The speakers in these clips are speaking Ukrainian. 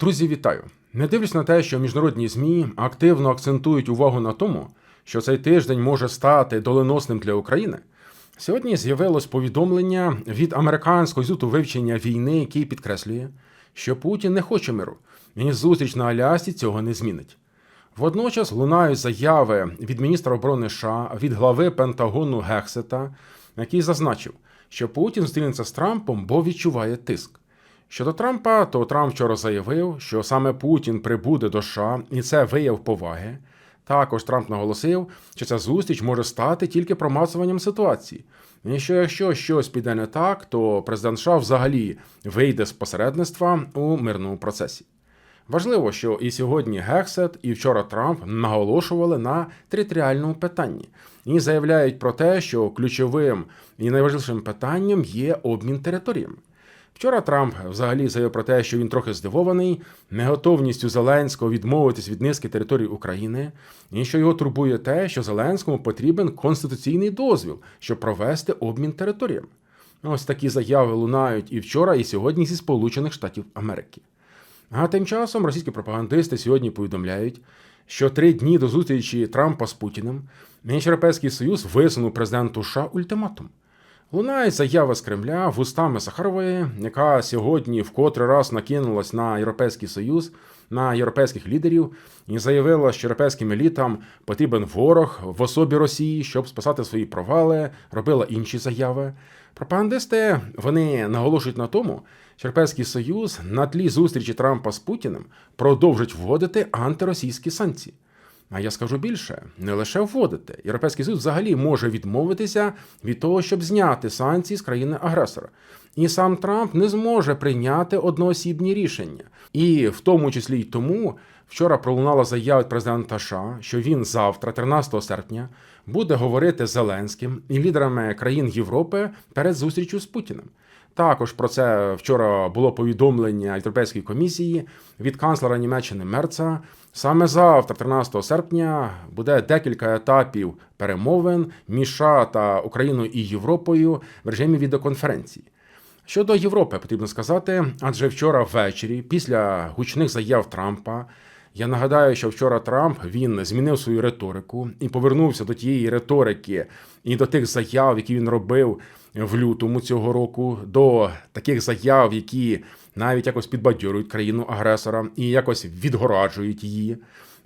Друзі, вітаю! Не дивлюсь на те, що міжнародні ЗМІ активно акцентують увагу на тому, що цей тиждень може стати доленосним для України. Сьогодні з'явилось повідомлення від американського інституту вивчення війни, який підкреслює, що Путін не хоче миру, і зустріч на Алясці цього не змінить. Водночас лунають заяви від міністра оборони США, від глави Пентагону Гексета, який зазначив, що Путін зустрінеться з Трампом, бо відчуває тиск. Щодо Трампа, то Трамп вчора заявив, що саме Путін прибуде до США, і це вияв поваги. Також Трамп наголосив, що ця зустріч може стати тільки промацуванням ситуації. І що якщо щось піде не так, то президент США взагалі вийде з посередництва у мирному процесі. Важливо, що і сьогодні Гексет, і вчора Трамп наголошували на територіальному питанні і заявляють про те, що ключовим і найважливішим питанням є обмін територіями. Вчора Трамп взагалі заявив про те, що він трохи здивований неготовністю Зеленського відмовитись від низки територій України, і що його турбує те, що Зеленському потрібен конституційний дозвіл, щоб провести обмін територіями. Ось такі заяви лунають і вчора, і сьогодні зі Сполучених Штатів Америки. А тим часом російські пропагандисти сьогодні повідомляють, що три дні до зустрічі Трампа з Путіним Європейський Союз висунув президенту США ультиматум. Лунає заява з Кремля вустами Сахарової, яка сьогодні в котрий раз накинулась на Європейський Союз, на європейських лідерів і заявила, що європейським елітам потрібен ворог в особі Росії, щоб спасати свої провали, робила інші заяви. Пропагандисти вони наголошують на тому, що Європейський Союз на тлі зустрічі Трампа з Путіним продовжить вводити антиросійські санкції. А я скажу більше, не лише вводити. Європейський Союз взагалі може відмовитися від того, щоб зняти санкції з країни-агресора. І сам Трамп не зможе прийняти одноосібні рішення. І в тому числі й тому вчора пролунала заява від президента США, що він завтра, 13 серпня, буде говорити з Зеленським і лідерами країн Європи перед зустрічю з Путіним. Також про це вчора було повідомлення Європейської комісії від канцлера Німеччини Мерца. Саме завтра, 13 серпня, буде декілька етапів перемовин між США та Україною і Європою в режимі відеоконференції. Щодо Європи, потрібно сказати, адже вчора ввечері, після гучних заяв Трампа, я нагадаю, що вчора Трамп він змінив свою риторику і повернувся до тієї риторики і до тих заяв, які він робив в лютому цього року, до таких заяв, які навіть якось підбадьорюють країну агресора і якось відгораджують її.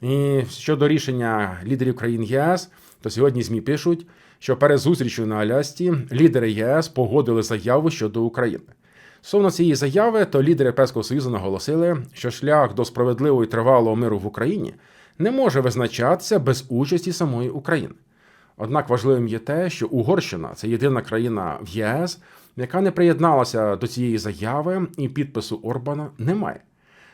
І щодо рішення лідерів країн ЄС, то сьогодні ЗМІ пишуть, що перед зустрічю на Алясці лідери ЄС погодили заяву щодо України. Стосовно цієї заяви, то лідери Європейського Союзу наголосили, що шлях до справедливого і тривалого миру в Україні не може визначатися без участі самої України. Однак важливим є те, що Угорщина це єдина країна в ЄС, яка не приєдналася до цієї заяви, і підпису Орбана немає.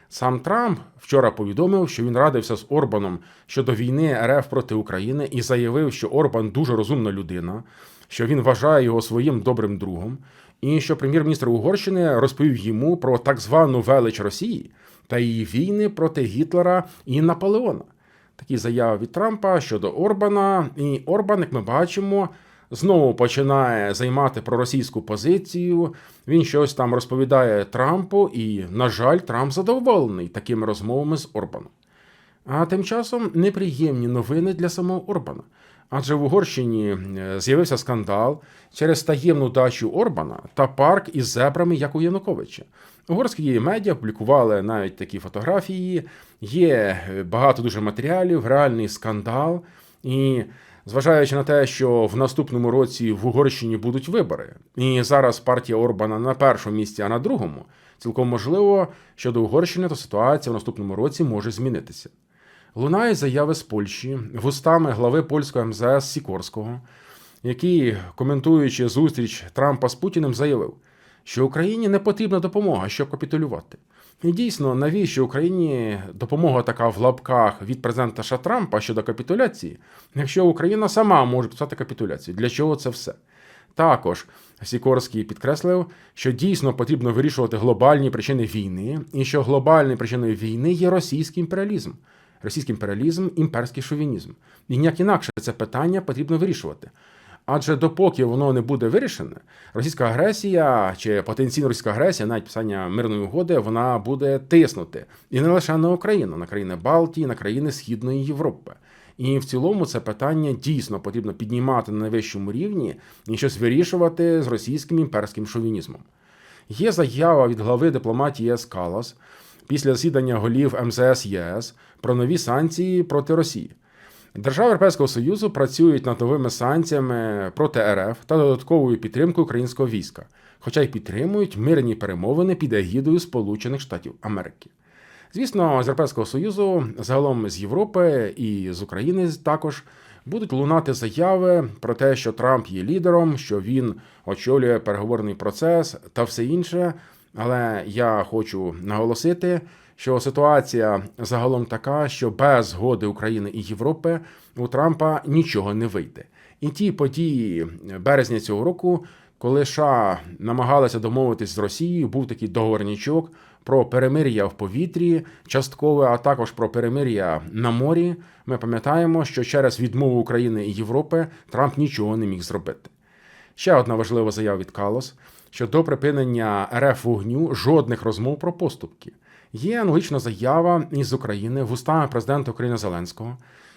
Сам Трамп вчора повідомив, що він радився з Орбаном щодо війни РФ проти України і заявив, що Орбан дуже розумна людина, що він вважає його своїм добрим другом, і що прем'єр-міністр Угорщини розповів йому про так звану велич Росії та її війни проти Гітлера і Наполеона. Такі заяви від Трампа щодо Орбана, і Орбан, як ми бачимо, знову починає займати проросійську позицію. Він щось там розповідає Трампу, і, на жаль, Трамп задоволений такими розмовами з Орбаном. А тим часом неприємні новини для самого Орбана. Адже в Угорщині е, з'явився скандал через таємну дачу Орбана та парк із зебрами, як у Януковича. Угорські медіа публікували навіть такі фотографії. Є е, багато дуже матеріалів, реальний скандал. І зважаючи на те, що в наступному році в Угорщині будуть вибори, і зараз партія Орбана на першому місці, а на другому, цілком можливо, що до Угорщини то ситуація в наступному році може змінитися. Лунає заяви з Польщі вустами глави польського МЗС Сікорського, який, коментуючи зустріч Трампа з Путіним, заявив, що Україні не потрібна допомога, щоб капітулювати. І дійсно, навіщо Україні допомога така в лапках від президента США Трампа щодо капітуляції, якщо Україна сама може підписати капітуляцію? Для чого це все? Також Сікорський підкреслив, що дійсно потрібно вирішувати глобальні причини війни, і що глобальною причиною війни є російський імперіалізм російський імперіалізм, імперський шовінізм. І ніяк інакше це питання потрібно вирішувати. Адже допоки воно не буде вирішене, російська агресія чи потенційна російська агресія, навіть писання мирної угоди, вона буде тиснути і не лише на Україну, на країни Балтії, на країни Східної Європи. І в цілому це питання дійсно потрібно піднімати на найвищому рівні і щось вирішувати з російським імперським шовінізмом. Є заява від глави дипломатії ЄС Калас після засідання голів МЗС ЄС про нові санкції проти Росії. Держави Європейського Союзу працюють над новими санкціями проти РФ та додатковою підтримкою українського війська, хоча й підтримують мирні перемовини під егідою Сполучених Штатів Америки. Звісно, з Європейського Союзу, загалом з Європи і з України також будуть лунати заяви про те, що Трамп є лідером, що він очолює переговорний процес та все інше. Але я хочу наголосити, що ситуація загалом така, що без згоди України і Європи у Трампа нічого не вийде. І ті події березня цього року, коли США намагалися домовитись з Росією, був такий договорничок про перемир'я в повітрі, часткове, а також про перемир'я на морі. Ми пам'ятаємо, що через відмову України і Європи Трамп нічого не міг зробити. Ще одна важлива заява від Калос, що до припинення РФ вогню жодних розмов про поступки. Є аналогічна заява із України вустами президента України Зеленського,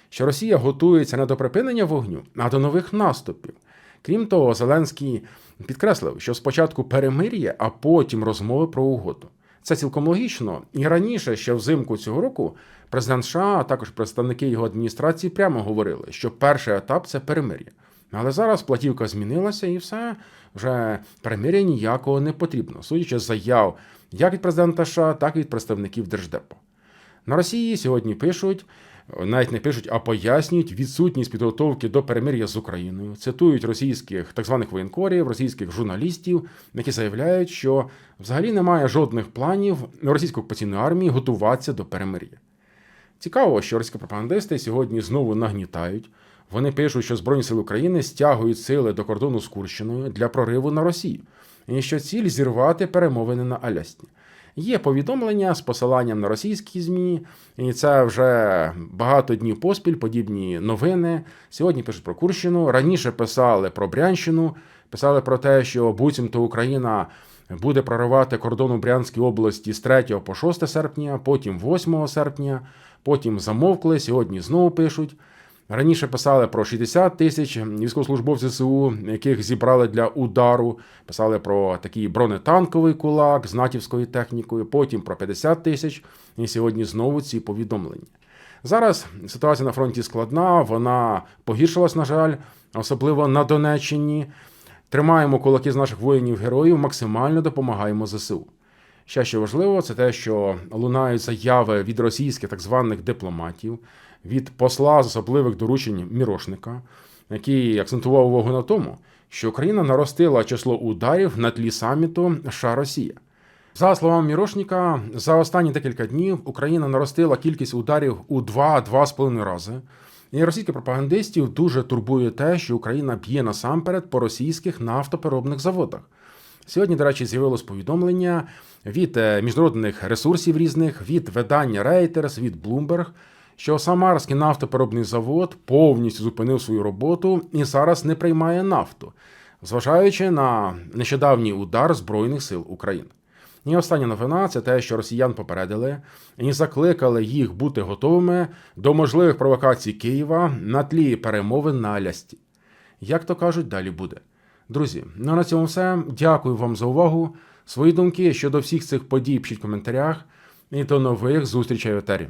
що Росія готується не до припинення вогню, а до нових наступів. Крім того, Зеленський підкреслив, що спочатку перемир'я, а потім розмови про угоду. Це цілком логічно. І раніше, ще взимку цього року, президент США, а також представники його адміністрації прямо говорили, що перший етап це перемир'я. Але зараз платівка змінилася і все вже перемир'я ніякого не потрібно, судячи з заяв як від президента США, так і від представників Держдепу. На Росії сьогодні пишуть, навіть не пишуть, а пояснюють відсутність підготовки до перемир'я з Україною. Цитують російських так званих воєнкорів, російських журналістів, які заявляють, що взагалі немає жодних планів російської окупаційної армії готуватися до перемир'я. Цікаво, що російські пропагандисти сьогодні знову нагнітають. Вони пишуть, що Збройні сили України стягують сили до кордону з Курщиною для прориву на Росію, і що ціль зірвати перемовини на Алясні. Є повідомлення з посиланням на російські ЗМІ, і це вже багато днів поспіль, подібні новини. Сьогодні пишуть про Курщину. Раніше писали про Брянщину, писали про те, що буцімто Україна буде проривати кордон у Брянській області з 3 по 6 серпня, потім 8 серпня, потім замовкли. Сьогодні знову пишуть. Раніше писали про 60 тисяч військовослужбовців СУ, яких зібрали для удару. Писали про такий бронетанковий кулак з натівською технікою, потім про 50 тисяч. І сьогодні знову ці повідомлення. Зараз ситуація на фронті складна, вона погіршилась, на жаль, особливо на Донеччині. Тримаємо кулаки з наших воїнів-героїв, максимально допомагаємо ЗСУ. Ще що важливо, це те, що лунають заяви від російських так званих дипломатів, від посла з особливих доручень Мірошника, який акцентував увагу на тому, що Україна наростила число ударів на тлі саміту США Росія. За словами Мірошника, за останні декілька днів Україна наростила кількість ударів у 2-2,5 рази. І російських пропагандистів дуже турбує те, що Україна б'є насамперед по російських нафтопереробних заводах. Сьогодні, до речі, з'явилось повідомлення від е, міжнародних ресурсів різних, від видання Reuters, від Bloomberg, що Самарський нафтопереробний завод повністю зупинив свою роботу і зараз не приймає нафту, зважаючи на нещодавній удар Збройних сил України. І остання новина це те, що росіян попередили і закликали їх бути готовими до можливих провокацій Києва на тлі перемовин на Алясті. Як то кажуть, далі буде. Друзі, ну на цьому все. Дякую вам за увагу. Свої думки щодо всіх цих подій пишіть в коментарях. І до нових зустрічей в етері.